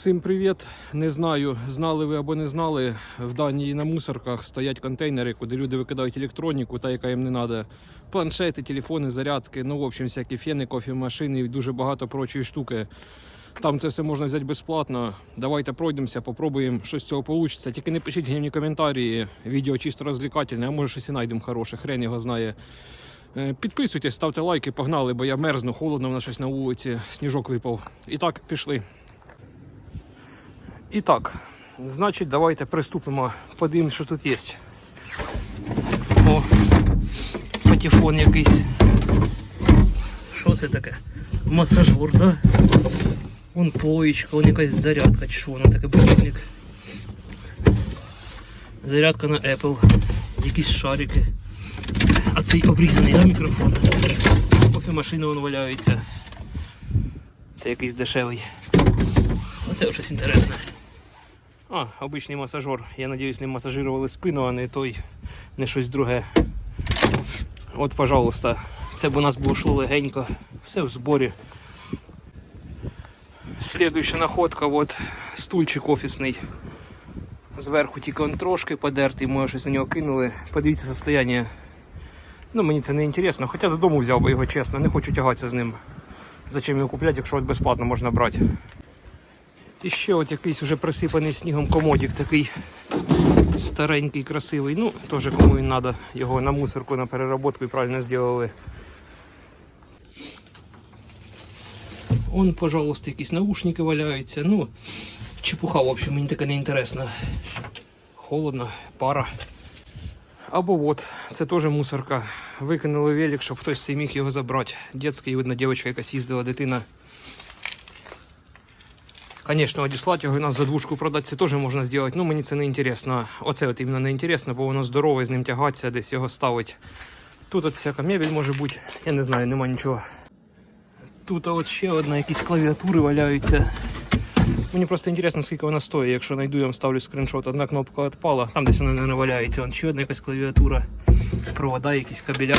Всім привіт! Не знаю, знали ви або не знали. В Данії на мусорках стоять контейнери, куди люди викидають електроніку, та яка їм не треба. Планшети, телефони, зарядки, ну в общем, всякі фени, кофемашини і дуже багато прочої штуки. Там це все можна взяти безплатно. Давайте пройдемося, попробуємо, що з цього вийде. Тільки не пишіть гнівні коментарі. Відео чисто розвлекательне, а може щось і знайдемо хороше, хрен його знає. Е, Підписуйтесь, ставте лайки, погнали, бо я мерзну, холодно, в нас щось на вулиці, сніжок випав. І так, пішли. І так, значить, давайте приступимо, подивимось, що тут є. О, патефон якийсь. Що це таке? Масажур, да? Вон плоєчка, вон якась зарядка, чи що воно таке будильник. Зарядка на Apple, якісь шарики. А цей обрізаний, да, мікрофон? Кофемашина вон валяється. Це якийсь дешевий. Оце щось інтересне. А, обичний масажер. Я надіюсь, не масажирували спину, а не той, не щось друге. От, пожалуйста, це б у нас було йшло легенько. Все в зборі. Слідуюча находка, от стульчик офісний. Зверху тільки он трошки подертий, може щось на нього кинули. Подивіться состояння. Ну, мені це не інтересно, хоча додому взяв би його чесно, не хочу тягатися з ним. Зачем його купляти, якщо от безплатно можна брати. І ще от якийсь вже присипаний снігом комодик такий старенький, красивий. Ну, теж кому він треба. Його на мусорку, на переработку і правильно зробили. Он, пожалуйста, якісь наушники валяються. Ну, чепуха, в общем, мені таке не інтересно. Холодно, пара. Або от, це теж мусорка. Викинули велик, щоб хтось міг його забрати. Дітський, видно, дівчинка якась їздила, дитина. Конечно, одіслати його і нас за двушку продати, це теж можна зробити. Ну, мені це не інтересно. Оце от іменно не інтересно, бо воно здорове, з ним тягатися, десь його ставить. Тут от всяка мебель може бути. Я не знаю, нема нічого. Тут от ще одна, якісь клавіатури валяються. Мені просто інтересно, скільки вона стоїть. Якщо знайду, я вам ставлю скріншот. Одна кнопка відпала, там десь вона не валяється. Вон ще одна якась клавіатура, провода, якісь кабеля.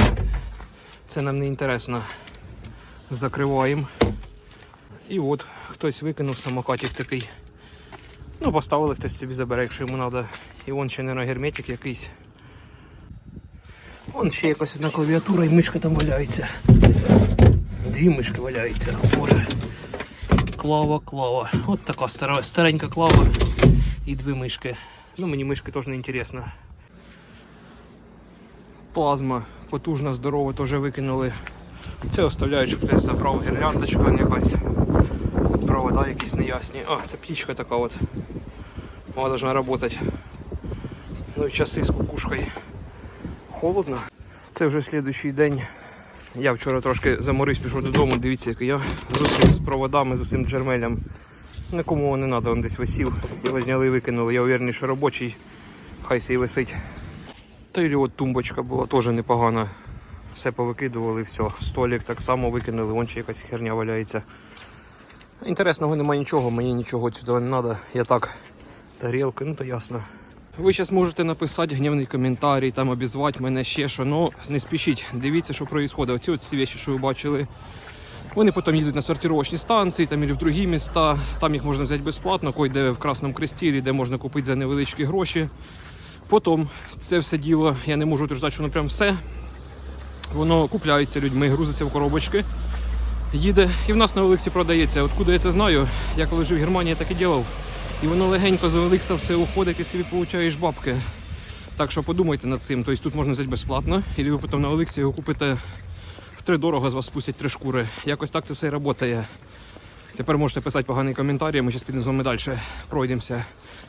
Це нам не інтересно. Закриваємо. І от хтось викинув самокатик такий. Ну, поставили, хтось собі забере, якщо йому треба. І вон ще, мабуть, герметик якийсь. Вон ще якась одна клавіатура і мишка там валяється. Дві мишки валяються, боже. Клава, клава. От така стара, старенька клава і дві мишки. Ну, мені мишки теж не інтересно. Плазма потужна, здорова, теж викинули. Це оставляють, щоб хтось забрав гірляндочка якась. Провода якісь неясні. А, це птичка така от. Вона должна работать. Ну і часи з кукушкою. Холодно. Це вже слідуючий день. Я вчора трошки заморився, пішов додому, дивіться, який я з усім з проводами, з усім джермелем. Нікому не треба, він десь висів. Його зняли і викинули. Я уверений, що робочий, хай сей висить. Та й от тумбочка була теж непогана. Все повикидували, все. Столик так само викинули, вон ще якась херня валяється. Інтересного немає нічого, мені нічого сюди не треба. Я так, тарілки, ну то ясно. Ви зараз можете написати гнівний коментарій, там обізвати мене ще що, ну не спішіть, дивіться, що відбувається. Оці ці речі, що ви бачили. Вони потім їдуть на сортировочні станції там, або в другі міста. Там їх можна взяти безплатно, де в Красному Кресті, де можна купити за невеличкі гроші. Потім це все діло, я не можу утверждати, що воно прям все. Воно купляється людьми, грузиться в коробочки, їде і в нас на Олексі продається. Откуда я це знаю? Я коли жив в Германії, так і робив. І воно легенько з Олекса все уходить і собі получаєш бабки. Так що подумайте над цим. Тобто тут можна взяти безплатно, і ви потім на Олексі його купите втридорого, з вас спустять три шкури. Якось так це все і працює. Тепер можете писати погані коментарі, ми зараз підемо з вами далі пройдемося.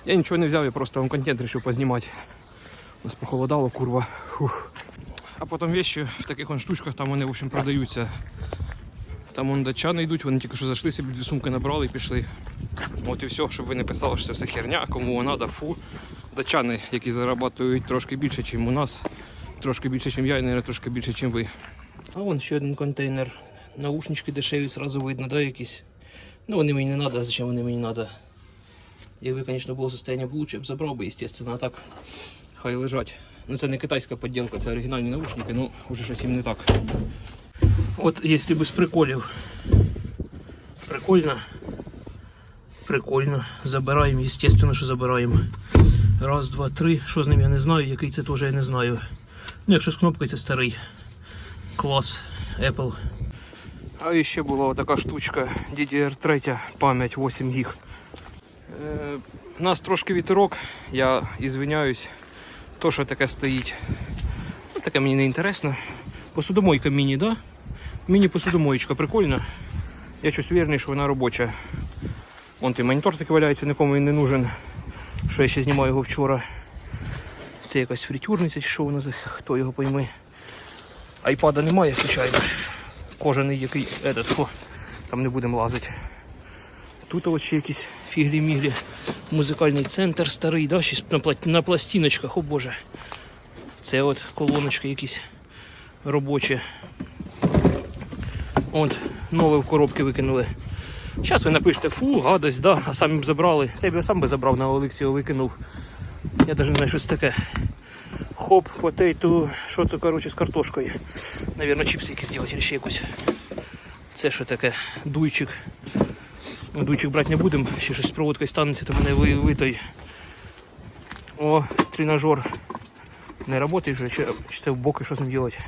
Я нічого не взяв, я просто вам контент вирішив познімати. У нас похолодало, курва. Фух. А потім вещи в таких вон штучках, там вони в общем продаються. Там вон датчани йдуть, вони тільки що зайшли, собі дві сумки набрали і пішли. От і все, щоб ви не писали, що це все херня, кому вона треба, фу. Датчани, які зарабатують трошки більше, ніж у нас, трошки більше, ніж я, і навіть трошки більше, ніж ви. А вон ще один контейнер. Наушнички дешеві, сразу видно, да, якісь. Ну вони мені не треба, зачем вони мені треба. Якби, звісно, було состояння лучше, б забрав би, естественно, а так хай лежать. Ну це не китайська поділка, це оригінальні наушники, ну вже щось їм не так. От якщо без приколів. Прикольно. Прикольно. Забираємо, звісно, що забираємо. Раз, два, три. Що з ним я не знаю, який це теж я не знаю. Ну, якщо з кнопкою це старий. Клас Apple. А ще була така штучка DDR3 пам'ять 8 гіг. Е, у нас трошки вітерок, я ізвиняюсь. То, що таке стоїть. Ну, таке мені не інтересно. Посудомойка міні, да? Міні-посудомоєчка, прикольно. Я щось уверений, що вона робоча. Вон той монітор такий валяється, нікому він не нужен. Що я ще знімаю його вчора. Це якась фритюрниця, чи що вона хто його пойме. Айпада немає, звичайно. Кожаний який этот, фу, там не будемо лазити. Тут ще якісь фіглі-міглі. Музикальний центр старий, да? ще на, на пластиночках, о боже. Це от колоночки якісь робочі. От, нове в коробки викинули. Зараз ви напишете, фу, гадость, да, а самі б забрали. Я б сам би забрав на Олексія викинув. Я навіть не знаю, що це таке. Хоп, потейту, що то коротше з картошкою. Навірно, чіпси якісь зробити, ще якусь. Це що таке? Дуйчик. Ну, Дуйчик брати не будемо, ще щось з проводкою станеться, то мене ви, ви. О, тренажер. Не працює вже, чи, це в боки що з ним робити?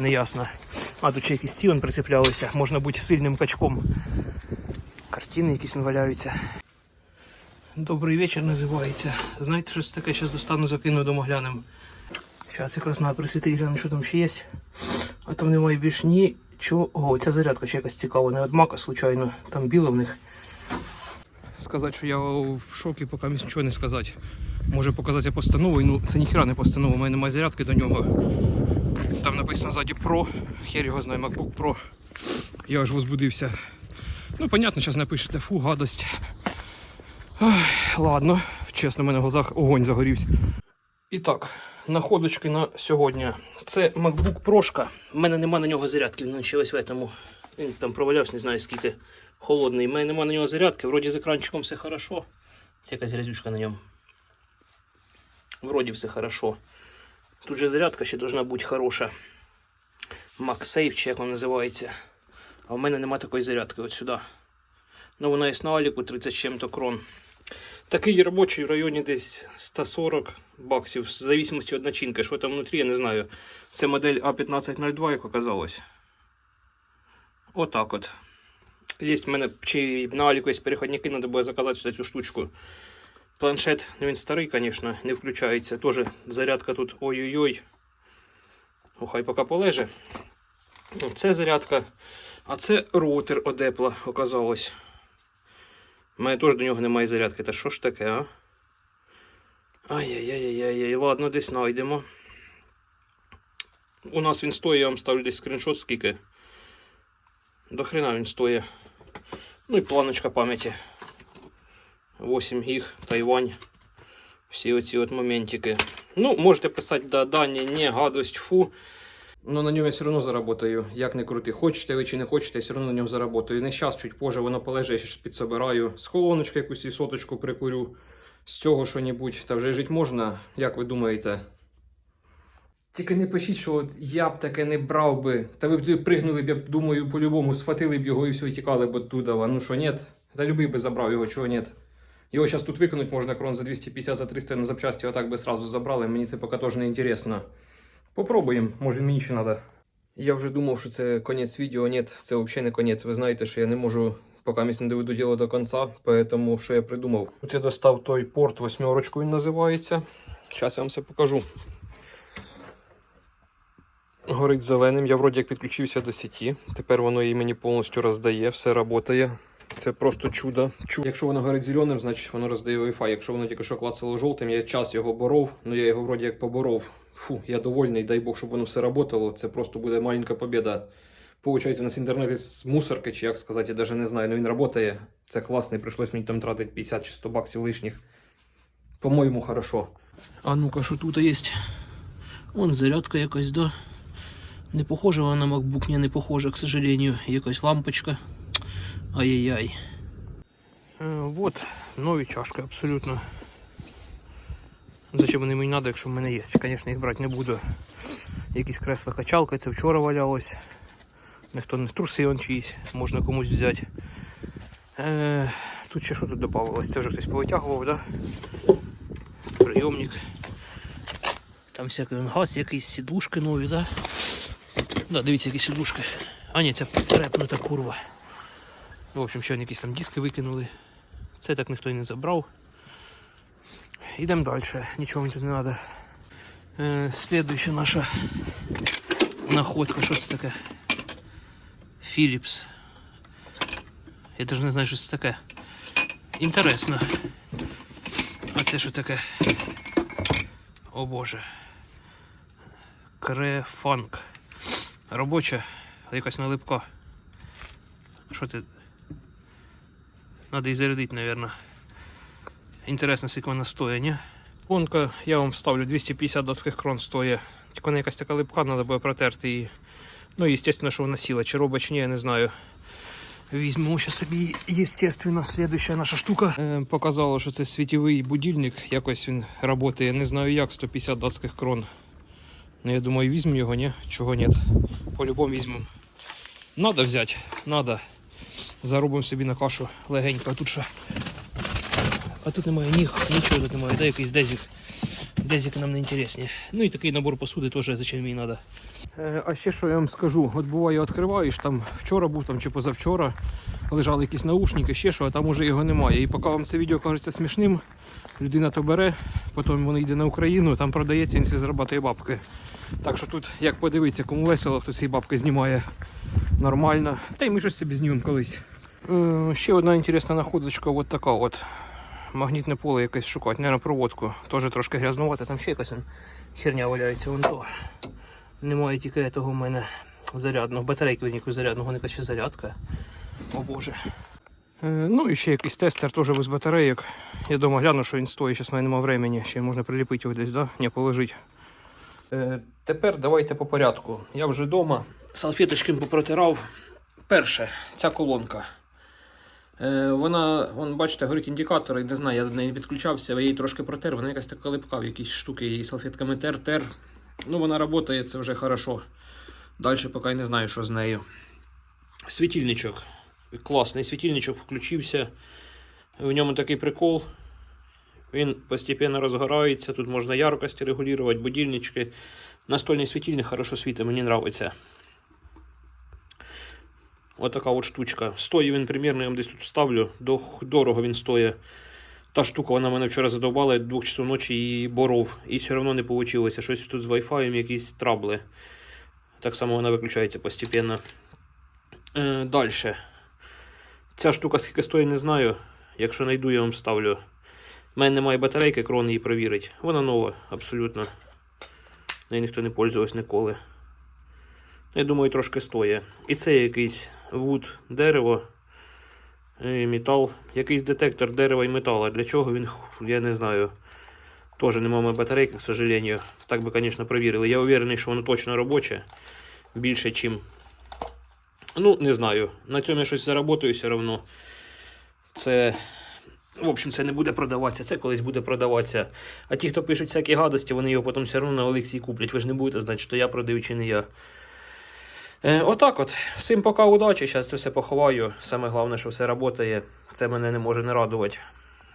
Не ясно. А тут ще якісь стіон прицеплялися, можна бути сильним качком. Картини якісь валяються. Добрий вечір називається. Знаєте, щось таке зараз достану, закину дома глянем. Зараз якраз на присвіти гляну, що там ще є. А там немає більш нічого. О, ця зарядка ще якась цікава, не від мака, случайно. Там біле в них. Сказати, що я в шокі, поки нічого не сказати. Може показати постанову, ну це ніхіра не постанова, у мене немає зарядки до нього. Там написано ззаді Pro, хер його знає, MacBook Pro. Я аж возбудився. Ну, понятно, зараз напишете, фу, гадость. Ай, ладно, чесно, в мене в глазах огонь загорівся. І так, находочки на сьогодні. Це MacBook Pro. У мене нема на нього зарядки, він ще весь в этому. Він там провалявся, не знаю скільки холодний. У мене нема на нього зарядки, вроді з екранчиком все хорошо. Це якась грязючка на ньому. Вроді все хорошо. Тут же зарядка ще должна бути хороша. MagSafe, чи як вона називається. А в мене нема такої зарядки от сюди. Ну вона є на Аліку 30 чим-то крон. Такий робочий в районі десь 140 баксів, в зависимості від начинки. Що там внутрі, я не знаю. Це модель А1502, як оказалось. Отак от. Є в мене чи на Аліку є переходники, треба буде заказати цю штучку. Планшет, ну він старий, звісно, не включається. Тоже зарядка тут ой-ой-ой. Ну, хай поки полеже. Це зарядка. А це роутер Apple оказалось. У мене теж до нього немає зарядки. Та що ж таке, а? Ай-яй-яй-яй-яй. Ладно, десь знайдемо. У нас він стоїть, я вам ставлю десь скріншот скільки. До хрена він стоїть. Ну і планочка пам'яті. 8 гіг, Тайвань. Всі оці от моментики. Ну, можете писати да, дані, не, гадость, фу. Но на ньому я все одно заработаю. Як не крути. Хочете ви чи не хочете, я все одно на ньому заработаю. Не зараз, чуть позже воно полежить, я ще підсобираю. З колоночки якусь і соточку прикурю. З цього що-небудь. Та вже жити можна, як ви думаєте? Тільки не пишіть, що от я б таке не брав би. Та ви б туди пригнули б, я думаю, по-любому, схватили б його і все, і тікали б оттуда. Ну що, ні? Та любий би забрав його, чого ні. Його зараз тут викинуть можна крон за 250 за 300 на запчасті, отак би сразу забрали. Мені це поки теж не інтересно. Попробуємо, може мені ще треба. Я вже думав, що це конець відео. Ні, це взагалі не конець. Ви знаєте, що я не можу, поки не доведу діло до кінця, тому що я придумав. От я достав той порт восьмерочку, він називається. Зараз я вам все покажу. Горить зеленим, я вроді як підключився до сеті. Тепер воно її мені повністю роздає, все працює. Це просто чудо. Чу- Якщо воно горить зеленим, значить воно роздає Wi-Fi. Якщо воно тільки що клацало жовтим, я час його боров, але я його вроді як поборов. Фу, я довольний, дай Бог, щоб воно все працювало. Це просто буде маленька побіда. Получається, у нас інтернет із мусорки, чи як сказати, я навіть не знаю, але він працює. Це класний, прийшлось мені там тратити 50 чи 100 баксів лишніх. По-моєму, хорошо. А ну-ка, що тут є? Вон зарядка якась, да? Не похожа вона на MacBook, ні, не похожа, к сожалению. Якась лампочка. Ай-яй-яй. Вот, нові чашки, абсолютно. Зачем вони мені треба, якщо в мене є? Звісно, їх брати не буду. Якісь кресла качалка, це вчора валялось. Ніхто не труси он чиїсь, можна комусь взяти. Е, Тут ще що тут додавалось? Це вже хтось повитягував, да? Прийомник. Там всякий газ, якісь сідушки нові, да? Да, дивіться, які сідушки. А ні, це репнута курва. В общем, ще якісь там диски викинули. Це так ніхто і не забрав. Йдемо далі, нічого тут не треба. Е, слідуюча наша находка, що це таке? Philips. Я навіть не знаю, що це таке. Інтересно. А це що таке? О боже. Крефанк. Робоча, якась налипка. Що це? Надо її зарядити, мабуть. Інтересно, скільки вона стоїть, ні? Понка я вам ставлю 250 датських крон стоїть. Тільки вона якась така липка, треба буде протерти її. Ну, звісно, що вона сіла. Чи робить, чи ні, я не знаю. Візьмемо ще собі, естественно, слідуща наша штука. Е, показало, що це світовий будильник. Якось він працює. Не знаю як, 150 датських крон. Ну, я думаю, візьмемо його, ні? Чого ні? По-любому візьмемо. Надо взяти, надо. Заробимо собі на кашу легенько. А тут що? А тут немає ніг, нічого тут немає. Дай якийсь дезік. Дезік нам не інтересні. Ну і такий набор посуди теж зачем мені треба. А ще що я вам скажу, от буває відкриваєш, там вчора був там чи позавчора, лежали якісь наушники, ще що, а там уже його немає. І поки вам це відео кажеться смішним, людина то бере, потім воно йде на Україну, там продається, він зарабатує бабки. Так що тут, як подивитися, кому весело, хто ці бабки знімає нормально. Та й ми щось собі знімемо колись. Е, ще одна інтересна находочка, от така от. Магнітне поле якесь шукати, наверное, проводку. Теж трошки грязнувати, там ще якась херня валяється вон то. Немає тільки того в мене зарядного. Батарейки ніякої зарядного, не ще зарядка. О боже. Е, ну і ще якийсь тестер теж без батарейок. Я дома гляну, що він стоїть, зараз в мене немає времени. Ще можна приліпити його десь, да? Ні, положить. Е, тепер давайте по порядку. Я вже вдома. Салфеточками попротирав. Перше, ця колонка. Е, вона, вон, бачите, горить індикатор, не знаю, я до неї не підключався, я її трошки протер, вона якась така липка в якісь штуки, її салфетками тер, тер. Ну, вона працює, це вже хорошо. Далі поки не знаю, що з нею. Світильничок. Класний світильничок включився. В ньому такий прикол. Він постійно розгорається. Тут можна яркості регулювати, будильнички. Настольний світильник хорошо світить, мені подобається. Ось така от штучка. Стоїть він примірно, я вам десь тут ставлю. Дорого він стоїть. Та штука вона мене вчора задовбала, я до 2 часов ночі її боров. І все одно не вийшло. Щось тут з Wi-Fi, якісь трабли. Так само вона виключається постійно. Е, Далі. Ця штука скільки стоїть, не знаю. Якщо знайду, я вам ставлю. У мене немає батарейки, крон її провірить. Вона нова, абсолютно. Нею ніхто не пользувався ніколи. Я думаю, трошки стоїть. І це якийсь вуд дерево. І метал. Якийсь детектор дерева і металу. Для чого він, я не знаю. Тоже немає батарейки, к сожалению. Так би, звісно, провірили. Я уверений, що воно точно робоче. Більше, чим. Ну, не знаю. На цьому я щось заработаю все одно. Це. В общем, це не буде продаватися, це колись буде продаватися. А ті, хто пишуть всякі гадості, вони його потім все одно на Олексії куплять. Ви ж не будете знати, що я продаю чи не я. Е, отак от. Всім пока удачі. Зараз все поховаю. Саме головне, що все працює. Це мене не може не радувати.